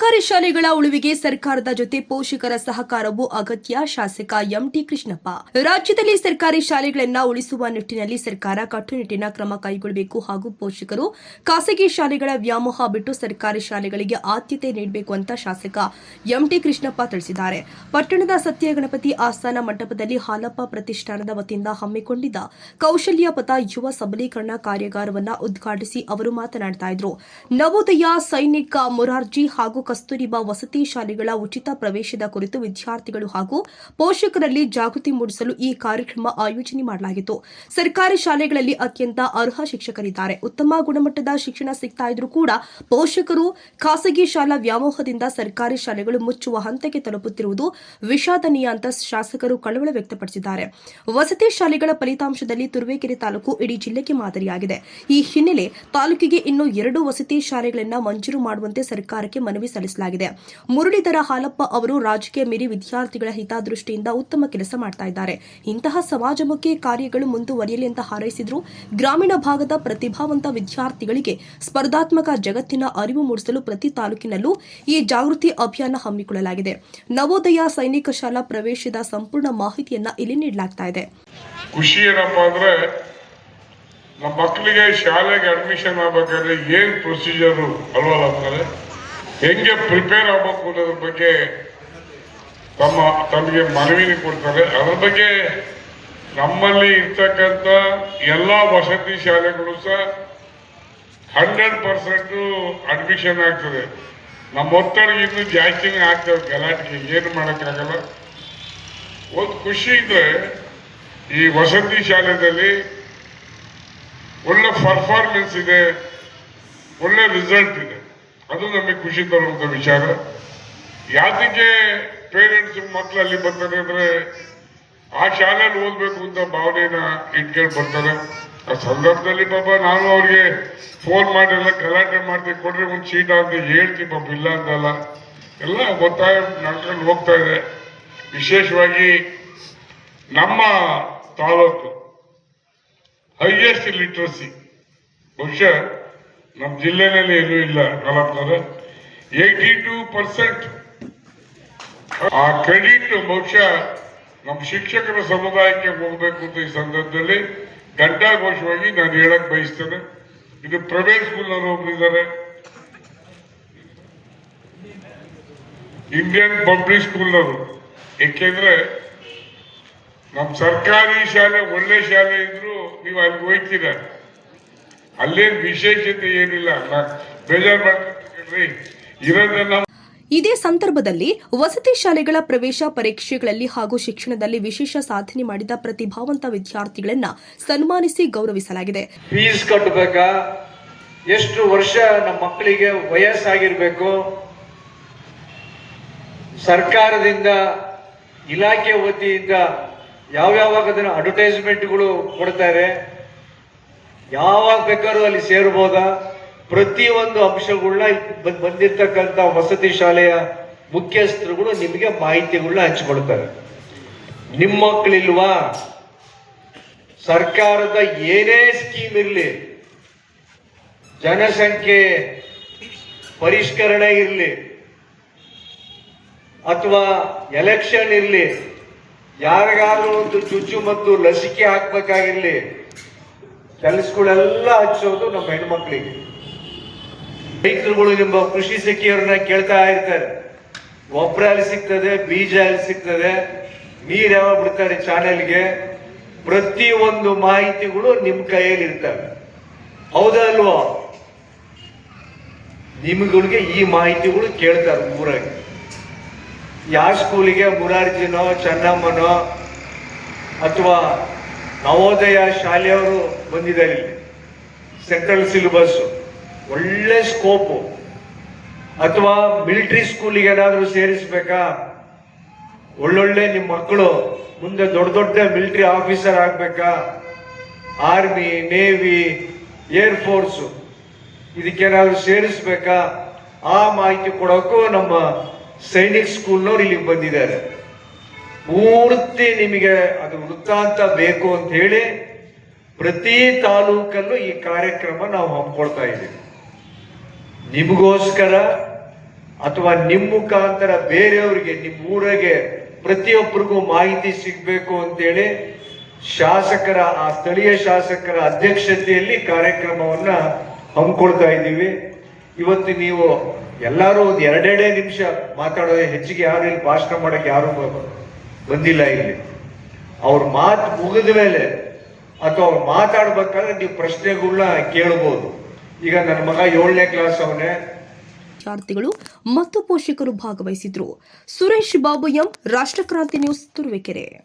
ಶಾಲೆಗಳ ಉಳಿವಿಗೆ ಸರ್ಕಾರದ ಜೊತೆ ಪೋಷಕರ ಸಹಕಾರವು ಅಗತ್ಯ. ಶಾಸಕ ಎಂಟಿ ಕೃಷ್ಣಪ್ಪ. ರಾಜ್ಯದಲ್ಲಿ ಸರ್ಕಾರಿ ಶಾಲೆಗಳನ್ನು ಉಳಿಸುವ ನಿಟ್ಟಿನಲ್ಲಿ ಸರ್ಕಾರ ಕಟ್ಟುನಿಟ್ಟಿನ ಕ್ರಮ ಕೈಗೊಳ್ಳಬೇಕು ಹಾಗೂ ಪೋಷಕರು ಖಾಸಗಿ ಶಾಲೆಗಳ ವ್ಯಾಮೋಹ ಬಿಟ್ಟು ಸರ್ಕಾರಿ ಶಾಲೆಗಳಿಗೆ ಆದ್ಯತೆ ನೀಡಬೇಕು ಅಂತ ಶಾಸಕ ಎಂಟಿ ಕೃಷ್ಣಪ್ಪ ತಿಳಿಸಿದ್ದಾರೆ. ಪಟ್ಟಣದ ಸತ್ಯ ಗಣಪತಿ ಆಸ್ಥಾನ ಮಂಟಪದಲ್ಲಿ ಹಾಲಪ್ಪ ಪ್ರತಿಷ್ಠಾನದ ವತಿಯಿಂದ ಹಮ್ಮಿಕೊಂಡಿದ್ದ ಕೌಶಲ್ಯ ಪಥ ಯುವ ಸಬಲೀಕರಣ ಕಾರ್ಯಾಗಾರವನ್ನು ಉದ್ಘಾಟಿಸಿ ಅವರು ಮಾತನಾಡ್ತಾ ಇದ್ರು. ನವೋದಯ ಸೈನಿಕ ಮೊರಾರ್ಜಿ ಹಾಗೂ ಕಸ್ತೂರಿಬಾ ವಸತಿ ಶಾಲೆಗಳ ಉಚಿತ ಪ್ರವೇಶದ ಕುರಿತು ವಿದ್ಯಾರ್ಥಿಗಳು ಹಾಗೂ ಪೋಷಕರಲ್ಲಿ ಜಾಗೃತಿ ಮೂಡಿಸಲು ಈ ಕಾರ್ಯಕ್ರಮ ಆಯೋಜನೆ ಮಾಡಲಾಗಿತ್ತು. ಸರ್ಕಾರಿ ಶಾಲೆಗಳಲ್ಲಿ ಅತ್ಯಂತ ಅರ್ಹ ಶಿಕ್ಷಕರಿದ್ದಾರೆ. ಉತ್ತಮ ಗುಣಮಟ್ಟದ ಶಿಕ್ಷಣ ಸಿಗ್ತಾ ಇದ್ರೂ ಕೂಡ ಪೋಷಕರು ಖಾಸಗಿ ಶಾಲಾ ವ್ಯಾಮೋಹದಿಂದ ಸರ್ಕಾರಿ ಶಾಲೆಗಳು ಮುಚ್ಚುವ ಹಂತಕ್ಕೆ ತಲುಪುತ್ತಿರುವುದು ವಿಷಾದನೀಯ ಅಂತ ಶಾಸಕರು ಕಳವಳ ವ್ಯಕ್ತಪಡಿಸಿದ್ದಾರೆ. ವಸತಿ ಶಾಲೆಗಳ ಫಲಿತಾಂಶದಲ್ಲಿ ತುರುವೇಕೆರೆ ತಾಲೂಕು ಇಡೀ ಜಿಲ್ಲೆಗೆ ಮಾದರಿಯಾಗಿದೆ. ಈ ಹಿನ್ನೆಲೆ ತಾಲೂಕಿಗೆ ಇನ್ನು ಎರಡು ವಸತಿ ಶಾಲೆಗಳನ್ನು ಮಂಜೂರು ಮಾಡುವಂತೆ ಸರ್ಕಾರಕ್ಕೆ ಮನವಿ ಸಲ್ಲಿಸಲಾಗಿದೆ. ಮುರಳೀಧರ ಹಾಲಪ್ಪ ಅವರು ರಾಜಕೀಯ ಮೀರಿ ವಿದ್ಯಾರ್ಥಿಗಳ ಹಿತದೃಷ್ಟಿಯಿಂದ ಉತ್ತಮ ಕೆಲಸ ಮಾಡ್ತಾ ಇದ್ದಾರೆ. ಇಂತಹ ಸಮಾಜಮುಖಿ ಕಾರ್ಯಗಳು ಮುಂದುವರಿಯಲಿ ಅಂತ ಹಾರೈಸಿದ್ರು ಗ್ರಾಮೀಣ ಭಾಗದ ಪ್ರತಿಭಾವಂತ ವಿದ್ಯಾರ್ಥಿಗಳಿಗೆ ಸ್ಪರ್ಧಾತ್ಮಕ ಜಗತ್ತಿನ ಅರಿವು ಮೂಡಿಸಲು ಪ್ರತಿ ತಾಲೂಕಿನಲ್ಲೂ ಈ ಜಾಗೃತಿ ಅಭಿಯಾನ ಹಮ್ಮಿಕೊಳ್ಳಲಾಗಿದೆ. ನವೋದಯ ಸೈನಿಕ ಶಾಲಾ ಪ್ರವೇಶದ ಸಂಪೂರ್ಣ ಮಾಹಿತಿಯನ್ನ ಇಲ್ಲಿ ನೀಡಲಾಗ್ತಾ ಇದೆ. ಖುಷಿ ಏನಪ್ಪ ಅಂದ್ರೆ ನಮ್ಮ ಮಕ್ಕಳಿಗೆ ಶಾಲೆಗೆ ಅಡ್ಮಿಷನ್ ಆಗ್ಬೇಕಾದ್ರೆ ಏನ್ ಪ್ರೊಸೀಜರ್ ಅಲ್ವಲ್ಲ ಅಂತಾರೆ ಹೆಂಗೆ ಪ್ರಿಪೇರ್ ಆಗಬೇಕು ಅನ್ನೋದ್ರ ಬಗ್ಗೆ ತಮ್ಮ, ತಮಗೆ ಮನವಿ ಕೊಡ್ತಾರೆ. ಅದ್ರ ಬಗ್ಗೆ ನಮ್ಮಲ್ಲಿ ಇರ್ತಕ್ಕಂಥ ಎಲ್ಲ ವಸತಿ ಶಾಲೆಗಳು ಸಹ ಹಂಡ್ರೆಡ್ ಪರ್ಸೆಂಟ್ ಅಡ್ಮಿಷನ್ ಆಗ್ತದೆ. ನಮ್ಮ ಒತ್ತಡ ಇನ್ನೂ ಜಾಸ್ತಿನೇ ಆಗ್ತದೆ ಗಲಾಟೆಗೆ ಏನು ಮಾಡೋಕ್ಕಾಗಲ್ಲ. ಒಂದು ಖುಷಿ ಇದೆ, ಈ ವಸತಿ ಶಾಲೆಯಲ್ಲಿ ಒಳ್ಳೆ ಪರ್ಫಾರ್ಮೆನ್ಸ್ ಇದೆ, ಒಳ್ಳೆ ರಿಸಲ್ಟ್ ಇದೆ. ಅದು ನಮಗೆ ಖುಷಿ ತರುವಂತ ವಿಚಾರ. ಯಾತಕ್ಕೆ ಪೇರೆಂಟ್ಸ್ ಮಕ್ಕಳು ಅಲ್ಲಿ ಬರ್ತಾರೆ ಅಂದ್ರೆ ಆ ಶಾಲೆಯಲ್ಲಿ ಓದ್ಬೇಕು ಅಂತ ಭಾವನೆಯನ್ನ ಇಟ್ಕೊಂಡು ಬರ್ತಾರೆ. ಆ ಸಂದರ್ಭದಲ್ಲಿ ಪಾಪ ನಾನು ಅವ್ರಿಗೆ ಫೋನ್ ಮಾಡಿ ಎಲ್ಲ ಗಲಾಟೆ ಮಾಡ್ತೀನಿ ಕೊಡ್ರಿ ಒಂದು ಸೀಟ ಅಂತ ಹೇಳ್ತೀನಿ ಪಾಪ, ಇಲ್ಲ ಅಂತಲ್ಲ. ಎಲ್ಲ ಒತ್ತಾಯ ನಡ್ಕೊಂಡು ಹೋಗ್ತಾ ಇದೆ. ವಿಶೇಷವಾಗಿ ನಮ್ಮ ತಾಲೂಕು ಹೈಯೆಸ್ಟ್ ಲಿಟ್ರಸಿ ಬಹುಶಃ ನಮ್ಮ ಜಿಲ್ಲೆನಲ್ಲಿ ಏನೂ ಇಲ್ಲ ನಲವತ್ತರ ಏಯ್ಟಿ ಟೂ ಪರ್ಸೆಂಟ್. ಆ ಕ್ರೆಡಿಟ್ ಬಹುಶಃ ನಮ್ಮ ಶಿಕ್ಷಕರ ಸಮುದಾಯಕ್ಕೆ ಹೋಗಬೇಕು ಅಂತ ಈ ಸಂದರ್ಭದಲ್ಲಿ ಘಂಟಾಘೋಷವಾಗಿ ನಾನು ಹೇಳಕ್ ಬಯಸ್ತೇನೆ. ಇದು ಪ್ರೈವೇಟ್ ಸ್ಕೂಲ್ನವರು ಒಬ್ಬರಿದ್ದಾರೆ ಇಂಡಿಯನ್ ಪಬ್ಲಿಕ್ ಸ್ಕೂಲ್ನವರು ಏಕೆಂದ್ರೆ ನಮ್ಮ ಸರ್ಕಾರಿ ಶಾಲೆ, ಒಳ್ಳೆ ಶಾಲೆ ಇದ್ರು ನೀವು ಅಲ್ಲಿ ಹೋಯ್ತೀರ ಅಲ್ಲೇನ್ ವಿಶೇಷತೆ ಏನಿಲ್ಲ? ಬೇಜಾರು ಇರೋದನ್ನ ಇದೇ ಸಂದರ್ಭದಲ್ಲಿ ವಸತಿ ಶಾಲೆಗಳ ಪ್ರವೇಶ ಪರೀಕ್ಷೆಗಳಲ್ಲಿ ಹಾಗೂ ಶಿಕ್ಷಣದಲ್ಲಿ ವಿಶೇಷ ಸಾಧನೆ ಮಾಡಿದ ಪ್ರತಿಭಾವಂತ ವಿದ್ಯಾರ್ಥಿಗಳನ್ನ ಸನ್ಮಾನಿಸಿ ಗೌರವಿಸಲಾಗಿದೆ. ಫೀಸ್ ಕಟ್ಟಬೇಕಾ ಎಷ್ಟು ವರ್ಷ ನಮ್ಮ ಮಕ್ಕಳಿಗೆ ವಯಸ್ಸಾಗಿರ್ಬೇಕು? ಸರ್ಕಾರದಿಂದ ಇಲಾಖೆ ವತಿಯಿಂದ ಯಾವ್ಯಾವಾಗ ಅದನ್ನು ಅಡ್ವರ್ಟೈಸ್ಮೆಂಟ್ಗಳು ಕೊಡ್ತಾರೆ? ಯಾವಾಗ ಬೇಕಾದ್ರೂ ಅಲ್ಲಿ ಸೇರ್ಬೋದಾ? ಪ್ರತಿಯೊಂದು ಅಂಶಗಳನ್ನ ಬಂದ್- ಬಂದಿರ್ತಕ್ಕಂಥ ವಸತಿ ಶಾಲೆಯ ಮುಖ್ಯಸ್ಥರುಗಳು ನಿಮಗೆ ಮಾಹಿತಿಗಳನ್ನ ಹಂಚಿಕೊಳ್ತಾರೆ. ನಿಮ್ಮ ಮಕ್ಕಳಿಲ್ವಾ ಸರ್ಕಾರದ ಏನೇ ಸ್ಕೀಮ್ ಇರಲಿ, ಜನಸಂಖ್ಯೆ ಪರಿಷ್ಕರಣೆ ಇರಲಿ, ಅಥವಾ ಎಲೆಕ್ಷನ್ ಇರಲಿ, ಯಾರಿಗಾದ್ರೂ ಒಂದು ಚುಚ್ಚು ಮತ್ತು ಲಸಿಕೆ ಹಾಕ್ಬೇಕಾಗಿರ್ಲಿ ಕೆಲಸಗಳೆಲ್ಲ ಹಚ್ಚೋದು ನಮ್ಮ ಹೆಣ್ಮಕ್ಳಿಗೆ. ರೈತರುಗಳು ನಿಮ್ಮ ಕೃಷಿ ಸಖಿಯರನ್ನ ಕೇಳ್ತಾ ಇರ್ತಾರೆ. ಗೊಬ್ಬರ ಅಲ್ಲಿ ಸಿಗ್ತದೆ? ಬೀಜ ಅಲ್ಲಿ ಸಿಗ್ತದೆ? ನೀರ್ ಯಾವಾಗ ಬಿಡ್ತಾರೆ ಚಾನೆಲ್ಗೆ? ಒಂದು ಮಾಹಿತಿಗಳು ನಿಮ್ ಕೈಯಲ್ಲಿ ಇರ್ತವೆ ಹೌದಲ್ವೋ ನಿಮ್ಗಳಿಗೆ ಈ ಮಾಹಿತಿಗಳು ಕೇಳ್ತಾರೆ ಊರಾಗಿ. ಯಾವ ಸ್ಕೂಲಿಗೆ ಮುರಾರ್ಜಿನೋ, ಚೆನ್ನಮ್ಮನೋ, ಅಥವಾ ನವೋದಯ ಶಾಲೆಯವರು ಬಂದಿದ್ದಾರೆ ಇಲ್ಲಿ. ಸೆಂಟ್ರಲ್ ಸಿಲೆಬಸ್ ಒಳ್ಳೆ ಸ್ಕೋಪು ಅಥವಾ ಮಿಲಿಟರಿ ಸ್ಕೂಲಿಗೆ ಏನಾದರೂ ಸೇರಿಸ್ಬೇಕಾ? ಒಳ್ಳೊಳ್ಳೆ ನಿಮ್ಮ ಮಕ್ಕಳು ಮುಂದೆ ದೊಡ್ಡ ದೊಡ್ಡ ಮಿಲಿಟರಿ ಆಫೀಸರ್ ಆಗ್ಬೇಕಾ? ಆರ್ಮಿ ನೇವಿ ಏರ್ ಫೋರ್ಸು ಇದಕ್ಕೇನಾದ್ರೂ ಸೇರಿಸ್ಬೇಕಾ? ಆ ಮಾಹಿತಿ ಕೊಡೋಕ್ಕೂ ನಮ್ಮ ಸೈನಿಕ್ ಸ್ಕೂಲ್ನವ್ರು ಇಲ್ಲಿಗೆ ಬಂದಿದ್ದಾರೆ. ಪೂರ್ತಿ ನಿಮಗೆ ಅದು ವೃತ್ತಾಂತ ಬೇಕು ಅಂತ ಹೇಳಿ ಪ್ರತಿ ತಾಲೂಕಲ್ಲೂ ಈ ಕಾರ್ಯಕ್ರಮ ನಾವು ಹಮ್ಮಿಕೊಳ್ತಾ ಇದ್ದೀವಿ. ನಿಮಗೋಸ್ಕರ ಅಥವಾ ನಿಮ್ಮ ಮುಖಾಂತರ ಬೇರೆಯವರಿಗೆ ನಿಮ್ಮ ಊರಿಗೆ ಪ್ರತಿಯೊಬ್ಬರಿಗೂ ಮಾಹಿತಿ ಸಿಗಬೇಕು ಅಂತೇಳಿ ಶಾಸಕರ, ಆ ಸ್ಥಳೀಯ ಶಾಸಕರ ಅಧ್ಯಕ್ಷತೆಯಲ್ಲಿ ಕಾರ್ಯಕ್ರಮವನ್ನ ಹಮ್ಮಿಕೊಳ್ತಾ ಇದ್ದೀವಿ. ಇವತ್ತು ನೀವು ಎಲ್ಲರೂ ಒಂದು ಎರಡೆರಡೇ ನಿಮಿಷ ಮಾತಾಡೋದು ಹೆಚ್ಚಿಗೆ ಯಾರು ಇಲ್ಲಿ, ಭಾಷಣ ಮಾಡಕ್ಕೆ ಯಾರು ಬಂದಿಲ್ಲ ಇಲ್ಲಿ. ಅವ್ರ ಮಾತು ಮುಗಿದ ಮೇಲೆ ಅಥವಾ ಅವ್ರು ಮಾತಾಡ್ಬೇಕಾದ್ರೆ ನೀವು ಪ್ರಶ್ನೆಗಳನ್ನ ಕೇಳಬಹುದು ಈಗ ನನ್ನ ಮಗ ಏಳನೇ ಕ್ಲಾಸ್ ಅವನೇ. ವಿದ್ಯಾರ್ಥಿಗಳು ಮತ್ತು ಪೋಷಕರು ಭಾಗವಹಿಸಿದ್ರು. Suresh Babu M Rashtrakranti news, Turuvekere.